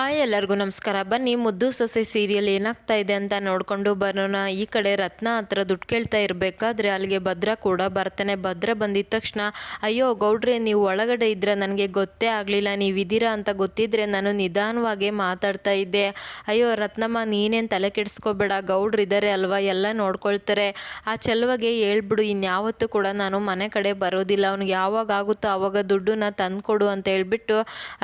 Hi, ಎಲ್ಲರಿಗೂ ನಮಸ್ಕಾರ. ಬನ್ನಿ, ಮುದ್ದು ಸೊಸೆ ಸೀರಿಯಲ್ ಏನಾಗ್ತಾ ಇದೆ ಅಂತ ನೋಡಿಕೊಂಡು ಬರೋಣ. ಈ ಕಡೆ ರತ್ನ ಹತ್ರ ದುಡ್ಡು ಕೇಳ್ತಾ ಇರಬೇಕಾದ್ರೆ ಅಲ್ಲಿಗೆ ಭದ್ರ ಕೂಡ ಬರ್ತಾನೆ. ಭದ್ರ ಬಂದಿದ ತಕ್ಷಣ, ಅಯ್ಯೋ, ಗೌಡ್ರೆ, ನೀವು ಒಳಗಡೆ ಇದ್ದರೆ ನನಗೆ ಗೊತ್ತೇ ಆಗಲಿಲ್ಲ. ನೀವು ಇದ್ದೀರಾ ಅಂತ ಗೊತ್ತಿದ್ರೆ ನಾನು ನಿಧಾನವಾಗಿ ಮಾತಾಡ್ತಾ ಇದ್ದೆ. ಅಯ್ಯೋ, ರತ್ನಮ್ಮ, ನೀನೇನು ತಲೆ ಕೆಡಿಸ್ಕೋಬೇಡ. ಗೌಡ್ರು ಇದ್ದಾರೆ ಅಲ್ವಾ? ಎಲ್ಲ ನೋಡ್ಕೊಳ್ತಾರೆ. ಆ ಚೆಲುವಾಗೆ ಹೇಳ್ಬಿಡು, ಇನ್ಯಾವತ್ತೂ ಕೂಡ ನಾನು ಮನೆ ಕಡೆ ಬರೋದಿಲ್ಲ. ಅವ್ನಿಗೆ ಯಾವಾಗ ಆಗುತ್ತೋ ಆವಾಗ ದುಡ್ಡನ್ನ ತಂದುಕೊಡು ಅಂತ ಹೇಳ್ಬಿಟ್ಟು,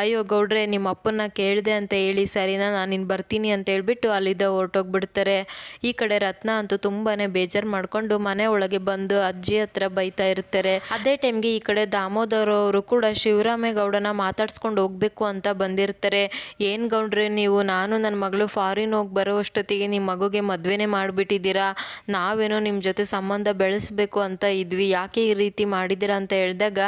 ಅಯ್ಯೋ, ಗೌಡ್ರೆ ನಿಮ್ಮ ಅಪ್ಪನ್ನ ಕೇಳಿದೆ ಹೇಳಿ, ಸರಿನಾ, ನಾನು ಇನ್ನು ಬರ್ತೀನಿ ಅಂತ ಹೇಳ್ಬಿಟ್ಟು ಅಲ್ಲಿದ್ದ ಹೊರಟೋಗ್ಬಿಡ್ತಾರೆ. ಈ ಕಡೆ ರತ್ನ ಅಂತೂ ತುಂಬಾನೇ ಬೇಜಾರು ಮಾಡಿಕೊಂಡು ಮನೆ ಒಳಗೆ ಬಂದು ಅಜ್ಜಿ ಹತ್ರ ಬೈತಾ ಇರ್ತಾರೆ. ಅದೇ ಟೈಮ್ಗೆ ಈ ಕಡೆ ದಾಮೋದರ್ ಅವರು ಕೂಡ ಶಿವರಾಮೇಗೌಡನ ಮಾತಾಡ್ಸ್ಕೊಂಡು ಹೋಗ್ಬೇಕು ಅಂತ ಬಂದಿರ್ತಾರೆ. ಏನು ಗೌಡ್ರಿ ನೀವು, ನಾನು ನನ್ನ ಮಗಳು ಫಾರಿನ್ ಹೋಗಿ ಬರೋ ಅಷ್ಟೊತ್ತಿಗೆ ನಿಮ್ಮ ಮಗುಗೆ ಮದುವೆನೇ ಮಾಡಿಬಿಟ್ಟಿದ್ದೀರಾ? ನಾವೇನೋ ನಿಮ್ಮ ಜೊತೆ ಸಂಬಂಧ ಬೆಳೆಸಬೇಕು ಅಂತ ಇದ್ವಿ. ಯಾಕೆ ಈ ರೀತಿ ಮಾಡಿದ್ದೀರಾ ಅಂತ ಹೇಳಿದಾಗ,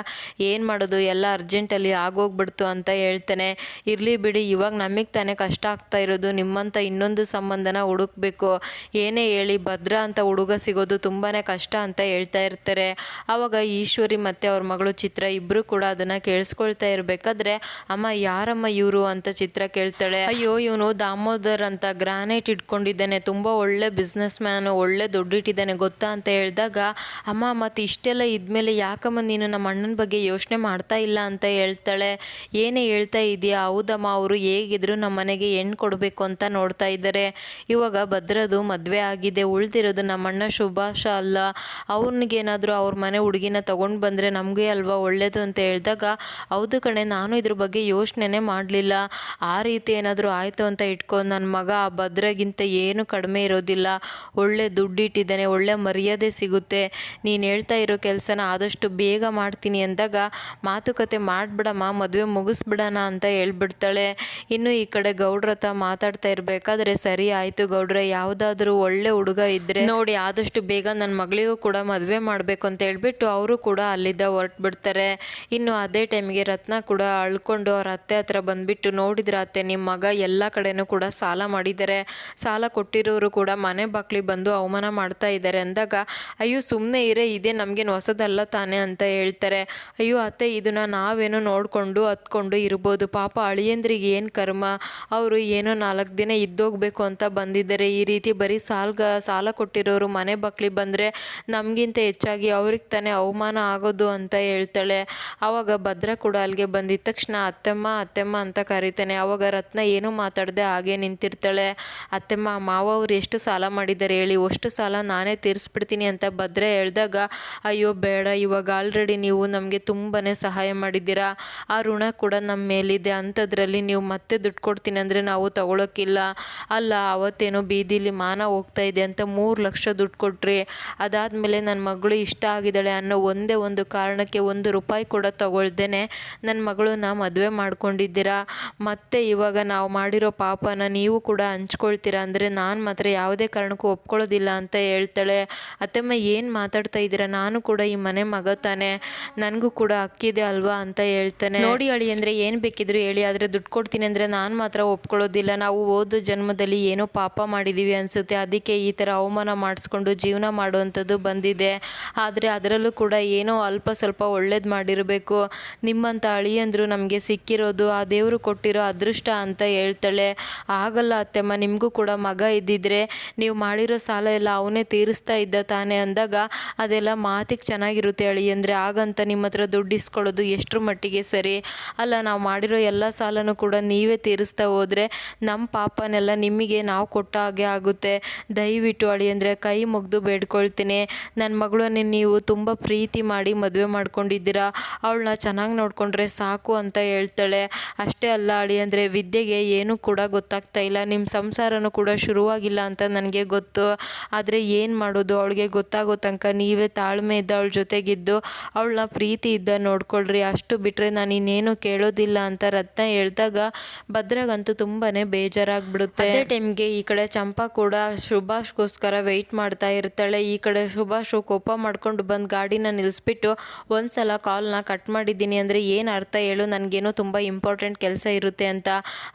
ಏನು ಮಾಡೋದು, ಎಲ್ಲ ಅರ್ಜೆಂಟಲ್ಲಿ ಆಗೋಗ್ಬಿಡ್ತು ಅಂತ ಹೇಳ್ತಾನೆ. ಇರಲಿ ಬಿಡಿ, ಇವಾಗ ನಮಗೆ ತಾನೇ ಕಷ್ಟ ಆಗ್ತಾ ಇರೋದು ನಿಮ್ಮಂಥ ಇನ್ನೊಂದು ಸಂಬಂಧನ ಹುಡುಕ್ಬೇಕು. ಏನೇ ಹೇಳಿ ಭದ್ರ ಅಂತ ಹುಡುಗ ಸಿಗೋದು ತುಂಬಾ ಕಷ್ಟ ಅಂತ ಹೇಳ್ತಾ ಇರ್ತಾರೆ. ಆವಾಗ ಈಶ್ವರಿ ಮತ್ತು ಅವ್ರ ಮಗಳು ಚಿತ್ರ ಇಬ್ಬರು ಕೂಡ ಅದನ್ನು ಕೇಳಿಸ್ಕೊಳ್ತಾ ಇರಬೇಕಾದ್ರೆ, ಅಮ್ಮ, ಯಾರಮ್ಮ ಇವರು? ಅಂತ ಚಿತ್ರ ಕೇಳ್ತಾಳೆ. ಅಯ್ಯೋ, ಇವನು ದಾಮೋದರ್ ಅಂತ ಗ್ರಾನೈಟ್ ಇಟ್ಕೊಂಡಿದ್ದಾನೆ, ತುಂಬ ಒಳ್ಳೆ ಬಿಸ್ನೆಸ್ ಮ್ಯಾನು ಒಳ್ಳೆ ದುಡ್ಡಿಟ್ಟಿದ್ದಾನೆ, ಗೊತ್ತಾ? ಅಂತ ಹೇಳಿದಾಗ, ಅಮ್ಮ ಮತ್ತು ಇಷ್ಟೆಲ್ಲ ಇದ್ಮೇಲೆ ಯಾಕಮ್ಮ ನೀನು ನಮ್ಮ ಅಣ್ಣನ ಬಗ್ಗೆ ಯೋಚನೆ ಮಾಡ್ತಾ ಇಲ್ಲ? ಅಂತ ಹೇಳ್ತಾಳೆ. ಏನೇ ಹೇಳ್ತಾ ಇದೆಯಾ? ಹೌದಮ್ಮ, ಅವರು ಹೇಗಿದ್ರು ನಮ್ಮ ಮನೆಗೆ ಹೆಣ್ಣು ಕೊಡಬೇಕು ಅಂತ ನೋಡ್ತಾ ಇದ್ದಾರೆ. ಇವಾಗ ಭದ್ರದು ಮದುವೆ ಆಗಿದೆ. ಉಳ್ದಿರೋದು ನಮ್ಮಣ್ಣ ಶುಭಾಶ ಅಲ್ಲ. ಅವ್ನಿಗೇನಾದರೂ ಅವ್ರ ಮನೆ ಹುಡುಗಿನ ತೊಗೊಂಡು ಬಂದರೆ ನಮಗೆ ಅಲ್ವಾ ಒಳ್ಳೇದು ಅಂತ ಹೇಳಿದಾಗ, ಹೌದು ಕಣೆ, ನಾನು ಇದ್ರ ಬಗ್ಗೆ ಯೋಚನೆನೇ ಮಾಡಲಿಲ್ಲ. ಆ ರೀತಿ ಏನಾದರೂ ಆಯಿತು ಅಂತ ಇಟ್ಕೊಂಡು ನನ್ನ ಮಗ ಆ ಭದ್ರಗಿಂತ ಏನು ಕಡಿಮೆ ಇರೋದಿಲ್ಲ. ಒಳ್ಳೆ ದುಡ್ಡಿಟ್ಟಿದ್ದಾನೆ, ಒಳ್ಳೆ ಮರ್ಯಾದೆ ಸಿಗುತ್ತೆ. ನೀನು ಹೇಳ್ತಾ ಇರೋ ಕೆಲಸನ ಆದಷ್ಟು ಬೇಗ ಮಾಡ್ತೀನಿ ಅಂದಾಗ, ಮಾತುಕತೆ ಮಾಡಿಬಿಡಮ್ಮ, ಮದುವೆ ಮುಗಿಸ್ಬಿಡೋಣ ಅಂತ ಹೇಳ್ಬಿಡ್ತಾಳೆ. ಇನ್ನು ಈ ಕಡೆ ಗೌಡ್ರ ಹತ್ರ ಮಾತಾಡ್ತಾ ಇರ್ಬೇಕಾದ್ರೆ ಸರಿ ಆಯ್ತು ಗೌಡ್ರೆ, ಯಾವ್ದಾದ್ರು ಒಳ್ಳೆ ಹುಡುಗ ಇದ್ರೆ ನೋಡಿ ಆದಷ್ಟು ಬೇಗ ನನ್ನ ಮಗಳಿಗೂ ಕೂಡ ಮದುವೆ ಮಾಡಬೇಕು ಅಂತ ಹೇಳ್ಬಿಟ್ಟು ಅವರು ಕೂಡ ಅಲ್ಲಿದ್ದ ಹೊರಟ್ಬಿಡ್ತಾರೆ. ಇನ್ನು ಅದೇ ಟೈಮ್ಗೆ ರತ್ನ ಕೂಡ ಅಳ್ಕೊಂಡು ಅವ್ರ ಅತ್ತೆ ಹತ್ರ ಬಂದ್ಬಿಟ್ಟು ನೋಡಿದ್ರ ಅತ್ತೆ ನಿಮ್ಮ ಮಗ ಎಲ್ಲ ಕಡೆನೂ ಕೂಡ ಸಾಲ ಮಾಡಿದ್ದಾರೆ ಸಾಲ ಕೊಟ್ಟಿರೋರು ಕೂಡ ಮನೆ ಬಾಕ್ಲಿ ಬಂದು ಅವಮಾನ ಮಾಡ್ತಾ ಇದ್ದಾರೆ ಅಂದಾಗ, ಅಯ್ಯೋ ಸುಮ್ಮನೆ ಇರೇ, ಇದೇ ನಮಗೇನು ಹೊಸದಲ್ಲ ತಾನೆ ಅಂತ ಹೇಳ್ತಾರೆ. ಅಯ್ಯೋ, ಅತ್ತೆ, ಇದನ್ನ ನಾವೇನೋ ನೋಡಿಕೊಂಡು ಹತ್ಕೊಂಡು ಇರ್ಬೋದು. ಪಾಪ ಅಳಿಯಂದ್ರಿಗೆ ಏನು ಕರ್ಮ, ಅವರು ಏನೋ ನಾಲ್ಕು ದಿನ ಇದ್ದೋಗ್ಬೇಕು ಅಂತ ಬಂದಿದ್ದಾರೆ. ಈ ರೀತಿ ಬರೀ ಸಾಲ್ಗ, ಸಾಲ ಕೊಟ್ಟಿರೋರು ಮನೆ ಬಕ್ಲಿ ಬಂದರೆ ನಮಗಿಂತ ಹೆಚ್ಚಾಗಿ ಅವ್ರಿಗೆ ತಾನೇ ಅವಮಾನ ಆಗೋದು ಅಂತ ಹೇಳ್ತಾಳೆ. ಆವಾಗ ಭದ್ರ ಕೂಡ ಅಲ್ಲಿಗೆ ಬಂದಿದ್ದ ತಕ್ಷಣ, ಅತ್ತೆಮ್ಮ ಅತ್ತೆಮ್ಮ ಅಂತ ಕರಿತಾನೆ. ಆವಾಗ ರತ್ನ ಏನೂ ಮಾತಾಡದೆ ಹಾಗೆ ನಿಂತಿರ್ತಾಳೆ. ಅತ್ತೆಮ್ಮ, ಮಾವ ಅವ್ರು ಎಷ್ಟು ಸಾಲ ಮಾಡಿದ್ದಾರೆ ಹೇಳಿ, ಅಷ್ಟು ಸಾಲ ನಾನೇ ತೀರಿಸ್ಬಿಡ್ತೀನಿ ಅಂತ ಭದ್ರ ಹೇಳಿದಾಗ, ಅಯ್ಯೋ ಬೇಡ, ಇವಾಗ ಆಲ್ರೆಡಿ ನೀವು ನಮಗೆ ತುಂಬಾ ಸಹಾಯ ಮಾಡಿದ್ದೀರಾ. ಆ ಋಣ ಕೂಡ ನಮ್ಮ ಮೇಲಿದೆ. ಅಂಥದ್ರಲ್ಲಿ ನೀವು ಮತ್ತೆ ದುಡ್ಡು ಕೊಡ್ತೀನಿ ಅಂದರೆ ನಾವು ತಗೊಳೋಕ್ಕಿಲ್ಲ ಅಲ್ಲ, ಅವತ್ತೇನೋ ಬೀದಿಲಿ ಮಾನ ಹೋಗ್ತಾ ಇದೆ ಅಂತ ಮೂರು ಲಕ್ಷ ದುಡ್ಡು ಕೊಟ್ರಿ ಅದಾದಮೇಲೆ ನನ್ನ ಮಗಳು ಇಷ್ಟ ಆಗಿದ್ದಾಳೆ ಅನ್ನೋ ಒಂದೇ ಒಂದು ಕಾರಣಕ್ಕೆ ಒಂದು ರೂಪಾಯಿ ಕೂಡ ತಗೊಳ್ದೇನೆ. ನನ್ನ ಮಗಳನ್ನ ಮದುವೆ ಮಾಡ್ಕೊಂಡಿದ್ದೀರಾ? ಮತ್ತೆ ಇವಾಗ ನಾವು ಮಾಡಿರೋ ಪಾಪನ ನೀವು ಕೂಡ ಹಂಚ್ಕೊಳ್ತೀರಾ ಅಂದರೆ ನಾನು ಮಾತ್ರ ಯಾವುದೇ ಕಾರಣಕ್ಕೂ ಒಪ್ಕೊಳ್ಳೋದಿಲ್ಲ ಅಂತ ಹೇಳ್ತಾಳೆ. ಅತ್ತಮ್ಮ, ಏನು ಮಾತಾಡ್ತಾ ಇದ್ದೀರಾ? ನಾನು ಕೂಡ ಈ ಮನೆ ಮಗ ತಾನೆ. ನನಗೂ ಕೂಡ ಅಕ್ಕಿದೆ ಅಲ್ವಾ ಅಂತ ಹೇಳ್ತಾನೆ. ನೋಡಿ ಅಳಿ, ಅಂದರೆ ಏನು ಬೇಕಿದ್ರು ಹೇಳಿ, ಆದರೆ ದುಡ್ಡು ಕೊಡ್ತೀನಿ ಅಂದರೆ ನಾನು ಮಾತ್ರ ಒಪ್ಕೊಳ್ಳೋದಿಲ್ಲ. ನಾವು ಓದು ಜನ್ಮದಲ್ಲಿ ಏನೋ ಪಾಪ ಮಾಡಿದ್ದೀವಿ ಅನಿಸುತ್ತೆ. ಅದಕ್ಕೆ ಈ ಥರ ಅವಮಾನ ಮಾಡಿಸ್ಕೊಂಡು ಜೀವನ ಮಾಡುವಂಥದ್ದು ಬಂದಿದೆ. ಆದರೆ ಅದರಲ್ಲೂ ಕೂಡ ಏನೋ ಅಲ್ಪ ಸ್ವಲ್ಪ ಒಳ್ಳೇದು ಮಾಡಿರಬೇಕು. ನಿಮ್ಮಂಥ ಅಳಿಯಂದರು ನಮಗೆ ಸಿಕ್ಕಿರೋದು, ಆ ದೇವರು ಕೊಟ್ಟಿರೋ ಅದೃಷ್ಟ ಅಂತ ಹೇಳ್ತಾಳೆ. ಆಗಲ್ಲ ಅತ್ತೆಮ್ಮ, ನಿಮಗೂ ಕೂಡ ಮಗ ಇದ್ದಿದ್ರೆ ನೀವು ಮಾಡಿರೋ ಸಾಲ ಎಲ್ಲ ಅವನೇ ತೀರಿಸ್ತಾ ಇದ್ದ ತಾನೇ ಅಂದಾಗ ಅದೆಲ್ಲ ಮಾತಿಗೆ ಚೆನ್ನಾಗಿರುತ್ತೆ ಅಳಿ ಅಂದರೆ ಆಗಂತ ನಿಮ್ಮ ಹತ್ರ ದುಡ್ಡು ಇಸ್ಕೊಳ್ಳೋದು ಎಷ್ಟರ ಮಟ್ಟಿಗೆ ಸರಿ. ಅಲ್ಲ, ನಾವು ಮಾಡಿರೋ ಎಲ್ಲ ಸಾಲನೂ ಕೂಡ ನೀವೇ ತೀರಿಸ್ತಾ ಹೋದರೆ ನಮ್ಮ ಪಾಪನೆಲ್ಲ ನಿಮಗೆ ನಾವು ಕೊಟ್ಟ ಹಾಗೆ ಆಗುತ್ತೆ. ದಯವಿಟ್ಟು ಅಳಿ ಅಂದರೆ ಕೈ ಮುಗಿದು ಬೇಡ್ಕೊಳ್ತೀನಿ. ನನ್ನ ಮಗಳನ್ನು ನೀವು ತುಂಬ ಪ್ರೀತಿ ಮಾಡಿ ಮದುವೆ ಮಾಡ್ಕೊಂಡಿದ್ದೀರಾ. ಅವಳನ್ನ ಚೆನ್ನಾಗಿ ನೋಡಿಕೊಂಡ್ರೆ ಸಾಕು ಅಂತ ಹೇಳ್ತಾಳೆ. ಅಷ್ಟೇ ಅಲ್ಲ ಅಳಿ ಅಂದರೆ ವಿದ್ಯೆಗೆ ಏನೂ ಕೂಡ ಗೊತ್ತಾಗ್ತಾ ಇಲ್ಲ. ನಿಮ್ಮ ಸಂಸಾರನೂ ಕೂಡ ಶುರುವಾಗಿಲ್ಲ ಅಂತ ನನಗೆ ಗೊತ್ತು. ಆದರೆ ಏನು ಮಾಡೋದು? ಅವಳಿಗೆ ಗೊತ್ತಾಗೋ ತನಕ ನೀವೇ ತಾಳ್ಮೆ ಇದ್ದ ಅವಳ ಜೊತೆಗಿದ್ದು ಅವಳನ್ನ ಪ್ರೀತಿ ಇದ್ದ ನೋಡ್ಕೊಳ್ರಿ. ಅಷ್ಟು ಬಿಟ್ಟರೆ ನಾನು ಇನ್ನೇನು ಕೇಳೋದಿಲ್ಲ ಅಂತ ರತ್ನ ಹೇಳ್ದಾಗ ಭದ್ರಾಗಂತೂ ತುಂಬಾ ಬೇಜಾರಾಗ್ಬಿಡುತ್ತೆ. ಅದೇ ಟೈಮ್ಗೆ ಈ ಕಡೆ ಚಂಪಾ ಕೂಡ ಸುಭಾಷ್ಗೋಸ್ಕರ ವೆಯ್ಟ್ ಮಾಡ್ತಾ ಇರ್ತಾಳೆ. ಈ ಕಡೆ ಸುಭಾಷ್ ಕೋಪ ಮಾಡ್ಕೊಂಡು ಬಂದು ಗಾಡಿನ ನಿಲ್ಲಿಸ್ಬಿಟ್ಟು ಒಂದ್ಸಲ ಕಾಲ್ನ ಕಟ್ ಮಾಡಿದ್ದೀನಿ ಅಂದರೆ ಏನು ಅರ್ಥ ಹೇಳು? ನನಗೇನೋ ತುಂಬ ಇಂಪಾರ್ಟೆಂಟ್ ಕೆಲಸ ಇರುತ್ತೆ ಅಂತ.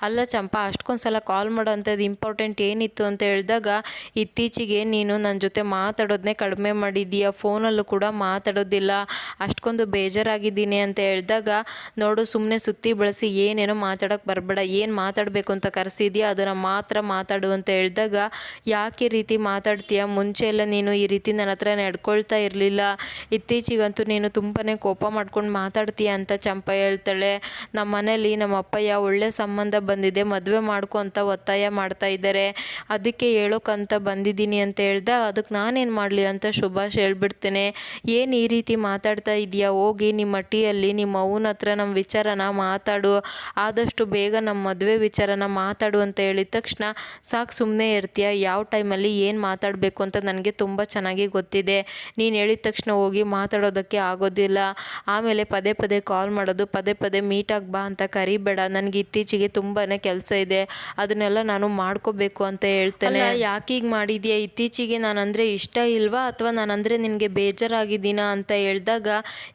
ಅಲ್ಲ ಚಂಪಾ ಅಷ್ಟೊಂದು ಸಲ ಕಾಲ್ ಮಾಡೋಂಥದ್ದು ಇಂಪಾರ್ಟೆಂಟ್ ಏನಿತ್ತು ಅಂತ ಹೇಳಿದಾಗ ಇತ್ತೀಚೆಗೆ ನೀನು ನನ್ನ ಜೊತೆ ಮಾತಾಡೋದನ್ನೇ ಕಡಿಮೆ ಮಾಡಿದ್ದೀಯ. ಫೋನಲ್ಲೂ ಕೂಡ ಮಾತಾಡೋದಿಲ್ಲ. ಅಷ್ಟೊಂದು ಬೇಜಾರಾಗಿದ್ದೀನಿ ಅಂತ ಹೇಳಿದಾಗ ನೋಡು ಸುಮ್ಮನೆ ಸುತ್ತಿ ಬಳಸಿ ಏನೇನೋ ಮಾತಾಡೋಕ್ಕೆ ಬರಬೇಡ. ಏನು ಮಾತಾಡಬೇಕು ಅಂತ ಕರೆಸಿದ್ಯಾ? ಅದನ್ನು ಮಾತ್ರ ಮಾತಾಡು ಅಂತ ಹೇಳಿದಾಗ, ಯಾಕೆ ರೀತಿ ಮಾತಾಡ್ತೀಯ? ಮುಂಚೆ ಎಲ್ಲ ನೀನು ಈ ರೀತಿ ನನ್ನ ಹತ್ರ ನಡ್ಕೊಳ್ತಾ ಇರಲಿಲ್ಲ. ಇತ್ತೀಚೆಗಂತೂ ನೀನು ತುಂಬಾ ಕೋಪ ಮಾಡ್ಕೊಂಡು ಮಾತಾಡ್ತೀಯ ಅಂತ ಚಂಪ ಹೇಳ್ತಾಳೆ. ನಮ್ಮ ಮನೇಲಿ ನಮ್ಮ ಅಪ್ಪಯ್ಯ ಒಳ್ಳೆ ಸಂಬಂಧ ಬಂದಿದೆ, ಮದುವೆ ಮಾಡ್ಕೊ ಅಂತ ಒತ್ತಾಯ ಮಾಡ್ತಾ ಇದ್ದಾರೆ. ಅದಕ್ಕೆ ಹೇಳೋಕ್ಕಂತ ಬಂದಿದ್ದೀನಿ ಅಂತ ಹೇಳ್ದಾಗ ಅದಕ್ಕೆ ನಾನೇನು ಮಾಡಲಿ ಅಂತ ಶುಭಾಷ್ ಹೇಳ್ಬಿಡ್ತೇನೆ. ಏನು ಈ ರೀತಿ ಮಾತಾಡ್ತಾ ಇದೆಯಾ? ಹೋಗಿ ನಿಮ್ಮ ಟೀಯಲ್ಲಿ ನಿಮ್ಮ ಅವನ ಹತ್ರ ನಮ್ಮ ವಿಚಾರನ ಮಾತಾಡು. ಆದಷ್ಟು ಬೇಗ ಮದುವೆ ವಿಚಾರನ ಮಾತಾಡು ಅಂತ ಹೇಳಿದ ತಕ್ಷಣ, ಸಾಕು ಸುಮ್ಮನೆ ಇರ್ತೀಯ, ಯಾವ ಟೈಮಲ್ಲಿ ಏನು ಮಾತಾಡಬೇಕು ಅಂತ ನನಗೆ ತುಂಬ ಚೆನ್ನಾಗಿ ಗೊತ್ತಿದೆ. ನೀನು ಹೇಳಿದ ತಕ್ಷಣ ಹೋಗಿ ಮಾತಾಡೋದಕ್ಕೆ ಆಗೋದಿಲ್ಲ. ಆಮೇಲೆ ಪದೇ ಪದೇ ಕಾಲ್ ಮಾಡೋದು, ಪದೇ ಪದೇ ಮೀಟಾಗಿ ಬಾ ಅಂತ ಕರಿಬೇಡ. ನನಗೆ ಇತ್ತೀಚೆಗೆ ತುಂಬಾ ಕೆಲಸ ಇದೆ. ಅದನ್ನೆಲ್ಲ ನಾನು ಮಾಡ್ಕೋಬೇಕು ಅಂತ ಹೇಳ್ತೇನೆ. ಯಾಕೆ ಈಗ ಮಾಡಿದ್ಯಾ? ಇತ್ತೀಚೆಗೆ ನಾನಂದರೆ ಇಷ್ಟ ಇಲ್ವಾ? ಅಥವಾ ನಾನಂದರೆ ನಿನಗೆ ಬೇಜಾರಾಗಿದ್ದೀನ ಅಂತ ಹೇಳಿದಾಗ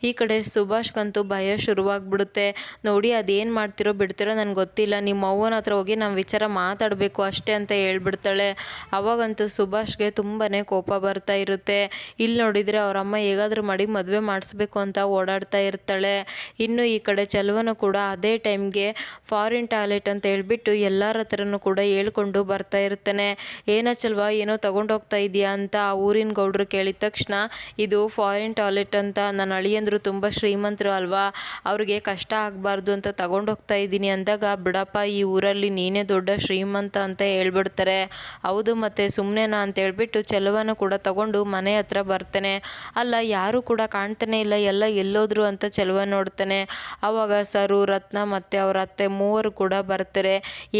ಈ ಕಡೆ ಸುಭಾಷ್ಗಂತೂ ಭಯ ಶುರುವಾಗ್ಬಿಡುತ್ತೆ. ನೋಡಿ, ಅದೇನು ಮಾಡ್ತಿರೋ ಬಿಡ್ತಿರೋ ನನಗೆ ಗೊತ್ತಿಲ್ಲ. ನಿಮ್ಮ ಅವ್ವನ ಹತ್ರ ಹೋಗಿ ನಮ್ಮ ವಿಚಾರ ಮಾತಾಡಬೇಕು ಅಷ್ಟೇ ಅಂತ ಹೇಳ್ಬಿಡ್ತಾಳೆ. ಅವಾಗಂತೂ ಸುಭಾಷ್ಗೆ ತುಂಬಾ ಕೋಪ ಬರ್ತಾ ಇರುತ್ತೆ. ಇಲ್ಲಿ ನೋಡಿದರೆ ಅವರಮ್ಮ ಹೇಗಾದರೂ ಮಾಡಿ ಮದುವೆ ಮಾಡಿಸ್ಬೇಕು ಅಂತ ಓಡಾಡ್ತಾ ಇರ್ತಾಳೆ. ಇನ್ನು ಈ ಕಡೆ ಚಲುವನು ಕೂಡ ಅದೇ ಟೈಮ್ಗೆ ಫಾರಿನ್ ಟಾಯ್ಲೆಟ್ ಅಂತ ಹೇಳ್ಬಿಟ್ಟು ಎಲ್ಲರ ಹತ್ರನೂ ಕೂಡ ಹೇಳ್ಕೊಂಡು ಬರ್ತಾ ಇರ್ತಾನೆ. ಏನೋ ಚಲ್ವ, ಏನೋ ತೊಗೊಂಡೋಗ್ತಾ ಇದೆಯಾ ಅಂತ ಆ ಊರಿನ ಗೌಡ್ರು ಕೇಳಿದ ತಕ್ಷಣ, ಇದು ಫಾರಿನ್ ಟಾಯ್ಲೆಟ್ ಅಂತ ನನ್ನ ಅಳಿಯಂದ್ರು ತುಂಬ ಶ್ರೀಮಂತರು ಅಲ್ವಾ? ಅವ್ರಿಗೆ ಕಷ್ಟ ಆಗಬಾರ್ದು ಅಂತ ತಗೊಂಡೋಗ್ತಾ ಇದ್ದೀನಿ ಅಂದಾಗ ಬಿಡಪ್ಪ ಈ ಊರಲ್ಲಿ ನೀನೇ ದೊಡ್ಡ ಶ್ರೀಮಂತ ಅಂತ ಹೇಳ್ಬಿಡ್ತಾರೆ. ಹೌದು ಮತ್ತೆ ಸುಮ್ಮನೆನಾ ಅಂತ ಹೇಳ್ಬಿಟ್ಟು ಚೆಲುವನ್ನು ಕೂಡ ತಗೊಂಡು ಮನೆ ಹತ್ರ ಬರ್ತಾನೆ. ಅಲ್ಲ, ಯಾರೂ ಕೂಡ ಕಾಣ್ತಾನೆ ಇಲ್ಲ, ಎಲ್ಲ ಎಲ್ಲೋದ್ರು ಅಂತ ಚೆಲುವ ನೋಡ್ತಾನೆ. ಆವಾಗ ಸರು, ರತ್ನ ಮತ್ತು ಅವ್ರ ಅತ್ತೆ ಮೂವರು ಕೂಡ ಬರ್ತಾರೆ.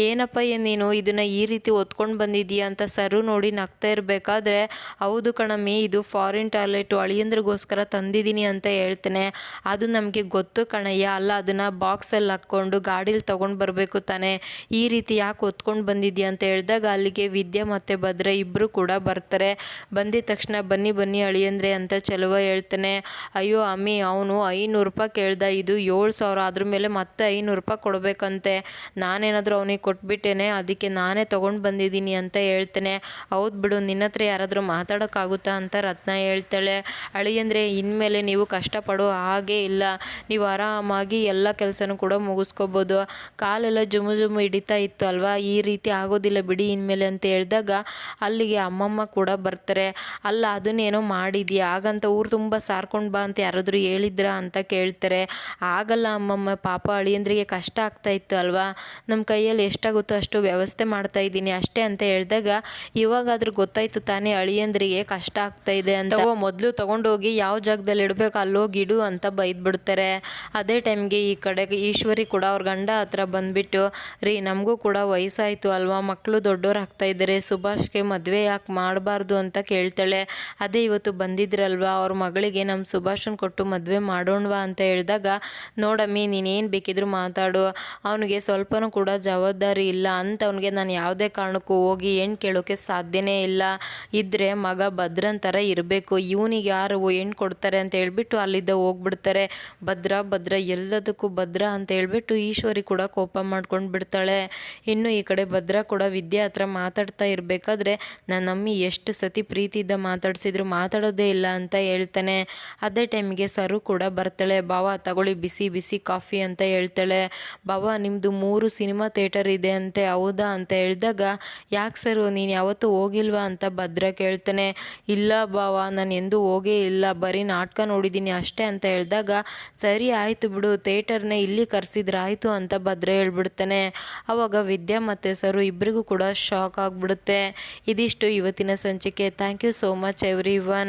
ಏನಪ್ಪ ಏನ್ ನೀನು ಇದನ್ನು ಈ ರೀತಿ ಒತ್ಕೊಂಡು ಬಂದಿದ್ದೀಯ ಅಂತ ಸರು ನೋಡಿ ನಗ್ತಾ ಇರಬೇಕಾದ್ರೆ, ಹೌದು ಕಣಮ್ಮಿ, ಇದು ಫಾರಿನ್ ಟಾಯ್ಲೆಟು ಅಳಿಯಂದ್ರಿಗೋಸ್ಕರ ತಂದಿದ್ದೀನಿ ಅಂತ ಹೇಳ್ತೇನೆ. ಅದು ನಮಗೆ ಗೊತ್ತು ಕಣಯ್ಯ. ಅಲ್ಲ, ಅದನ್ನು ಬಾಕ್ಸಲ್ಲಿ ಹಾಕ್ಕೊಂಡು ಗಾಡೀಲಿ ತೊಗೊಂಡು ಬರಬೇಕು ತಾನೇ? ಈ ರೀತಿ ಯಾಕೆ ಒತ್ಕೊಂಡು ಬಂದಿದ್ಯಾ ಅಂತ ಹೇಳಿದಾಗ ಅಲ್ಲಿಗೆ ವಿದ್ಯೆ ಮತ್ತು ಭದ್ರ ಇಬ್ಬರು ಕೂಡ ಬರ್ತಾರೆ. ಬಂದಿದ ತಕ್ಷಣ ಬನ್ನಿ ಬನ್ನಿ ಅಳಿಯಂದ್ರೆ ಅಂತ ಚೆಲುವ ಹೇಳ್ತಾನೆ. ಅಯ್ಯೋ ಅಮ್ಮಿ, ಅವನು ಐನೂರು ರೂಪಾಯಿ ಕೇಳ್ದ. ಇದು ಏಳು ಸಾವಿರ. ಅದ್ರ ಮೇಲೆ ಮತ್ತೆ ಐನೂರು ರೂಪಾಯಿ ಕೊಡಬೇಕಂತೆ. ನಾನೇನಾದರೂ ಅವನಿಗೆ ಕೊಟ್ಬಿಟ್ಟೇನೆ. ಅದಕ್ಕೆ ನಾನೇ ತೊಗೊಂಡು ಬಂದಿದ್ದೀನಿ ಅಂತ ಹೇಳ್ತೇನೆ. ಹೌದು ಬಿಡು, ನಿನ್ನ ಹತ್ರ ಯಾರಾದರೂ ಮಾತಾಡೋಕ್ಕಾಗುತ್ತಾ ಅಂತ ರತ್ನ ಹೇಳ್ತಾಳೆ. ಅಳಿಯಂದ್ರೆ ಇನ್ಮೇಲೆ ನೀವು ಕಷ್ಟಪಡೋ ಹಾಗೇ ಇಲ್ಲ. ನೀವು ಆರಾಮಾಗಿ ಎಲ್ಲ ಕೆಲಸನೂ ಕೂಡ ಮುಗಿಸ್ಕೋಬೋದು. ಕಾಲೆಲ್ಲ ಜುಮು ಜುಮು ಹಿಡಿತಾ ಇತ್ತು ಅಲ್ವಾ? ಈ ರೀತಿ ಆಗೋದಿಲ್ಲ ಬಿಡಿ ಇನ್ಮೇಲೆ ಅಂತ ಹೇಳಿದಾಗ ಅಲ್ಲಿಗೆ ಅಮ್ಮಮ್ಮ ಕೂಡ ಬರ್ತಾರೆ. ಅಲ್ಲ, ಅದನ್ನೇನೋ ಮಾಡಿದ್ಯಾ? ಹಾಗಂತ ಊರು ತುಂಬ ಸಾರ್ಕೊಂಡು ಬಾ ಅಂತ ಯಾರಾದರೂ ಹೇಳಿದ್ರಾ ಅಂತ ಕೇಳ್ತಾರೆ. ಆಗಲ್ಲ ಅಮ್ಮಮ್ಮ, ಪಾಪ ಅಳಿಯಂದ್ರಿಗೆ ಕಷ್ಟ ಆಗ್ತಾ ಇತ್ತು ಅಲ್ವಾ? ನಮ್ಮ ಕೈಯಲ್ಲಿ ಎಷ್ಟಾಗುತ್ತೋ ಅಷ್ಟು ವ್ಯವಸ್ಥೆ ಮಾಡ್ತಾ ಇದ್ದೀನಿ ಅಷ್ಟೇ ಅಂತ ಹೇಳಿದಾಗ ಇವಾಗಾದ್ರೂ ಗೊತ್ತಾಯ್ತು ತಾನೇ ಅಳಿಯಂದ್ರಿಗೆ ಕಷ್ಟ ಆಗ್ತಾ ಇದೆ ಅಂತ. ಮೊದಲು ತಗೊಂಡೋಗಿ ಯಾವ ಜಾಗದಲ್ಲಿ ಇಡಬೇಕು ಅಲ್ಲೋಗಿ ಇಡು ಅಂತ ಬೈದ್ಬಿಡ್ತಾರೆ. ಅದೇ ಟೈಮ್ಗೆ ಈ ಕಡೆಗೆ ಈಶ್ವರಿ ಕೂಡ ಅವ್ರ ಗಂಡ ಹತ್ರ ಬಂದ್ಬಿಟ್ಟು ರೀ, ನಮಗೂ ಕೂಡ ವಯಸ್ಸಾಯಿತು ಅಲ್ವಾ? ಮಕ್ಕಳು ದೊಡ್ಡವ್ರು ಆಗ್ತಾ ಇದ್ದಾರೆ. ಸುಭಾಷ್ಗೆ ಮದುವೆ ಯಾಕೆ ಮಾಡಬಾರ್ದು ಅಂತ ಕೇಳ್ತಾಳೆ. ಅದೇ ಇವತ್ತು ಬಂದಿದ್ರಲ್ವಾ? ಅವ್ರ ಮಗಳಿಗೆ ನಮ್ಮ ಸುಭಾಷನ್ ಕೊಟ್ಟು ಮದುವೆ ಮಾಡೋಣವಾ? ಅಂತ ಹೇಳಿದಾಗ, ನೋಡಮ್ಮಿ, ನೀನೇನು ಬೇಕಿದ್ರು ಮಾತಾಡು. ಅವನಿಗೆ ಸ್ವಲ್ಪನೂ ಕೂಡ ಜವಾಬ್ದಾರಿ ಇಲ್ಲ. ಅಂತ ಅವನಿಗೆ ನಾನು ಯಾವುದೇ ಕಾರಣಕ್ಕೂ ಹೋಗಿ ಹೆಣ್ಣು ಕೇಳೋಕ್ಕೆ ಸಾಧ್ಯನೇ ಇಲ್ಲ. ಇದ್ದರೆ ಮಗ ಭದ್ರನ್ ಥರ ಇರಬೇಕು. ಇವನಿಗೆ ಯಾರು ಹೆಣ್ಣು ಕೊಡ್ತಾರೆ ಅಂತ ಹೇಳ್ಬಿಟ್ಟು ಅಲ್ಲಿದ್ದ ಹೋಗ್ಬಿಡ್ತಾರೆ. ಭದ್ರ ಭದ್ರ, ಎಲ್ಲದಕ್ಕೂ ಭದ್ರ ಅಂತ ಹೇಳ್ಬಿಟ್ಟು ಈಶ್ವರಿ ಕೂಡ ಕೋಪ ಮಾಡ್ಕೊಂಡು ಬಿಡ್ತಾಳೆ. ಇನ್ನು ಈ ಕಡೆ ಭದ್ರ ಕೂಡ ವಿದ್ಯಾ ಹತ್ರ ಮಾತಾಡ್ತಾ ಇರಬೇಕಾದ್ರೆ ನನ್ನ ಅಮ್ಮಿ ಎಷ್ಟು ಸತಿ ಪ್ರೀತಿಯಿಂದ ಮಾತಾಡಿಸಿದ್ರು ಮಾತಾಡೋದೇ ಇಲ್ಲ ಅಂತ ಹೇಳ್ತಾನೆ. ಅದೇ ಟೈಮ್ಗೆ ಸರು ಕೂಡ ಬರ್ತಾಳೆ. ಬಾವ ತಗೊಳ್ಳಿ, ಬಿಸಿ ಬಿಸಿ ಕಾಫಿ ಅಂತ ಹೇಳ್ತಾಳೆ. ಬಾವ ನಿಮ್ಮದು ಮೂರು ಸಿನಿಮಾ ಥಿಯೇಟರ್ ಇದೆ ಅಂತೆ, ಹೌದಾ? ಅಂತ ಹೇಳಿದಾಗ, ಯಾಕೆ ಸರು, ನೀನು ಯಾವತ್ತೂ ಹೋಗಿಲ್ವಾ? ಅಂತ ಭದ್ರ ಕೇಳ್ತಾನೆ. ಇಲ್ಲ ಬಾವ ನಾನು ಎಂದೂ ಹೋಗೇ ಇಲ್ಲ. ಬರೀ ನಾಟಕ ನೋಡಿದ್ದೀನಿ ಅಷ್ಟೇ ಅಂತ ಹೇಳಿದಾಗ, ಸರಿ, ಆಯಿತು ಬಿಡು. ಥಿಯೇಟರ್ನ ಇಲ್ಲಿ ಕರೆಸಿದ್ರೆ ಆಯಿತು ಅಂತ ಭದ್ರ ಹೇಳ್ಬಿಡ್ತಾನೆ ಆವಾಗ ವಿದ್ಯಾ ಮತ್ತು ಸರು ಇಬ್ಬರಿಗೂ ಕೂಡ ಶಾಕ್ ಆಗಿಬಿಡುತ್ತೆ. ಇದಿಷ್ಟು ಇವತ್ತಿನ ಸಂಚಿಕೆ. Thank you so much everyone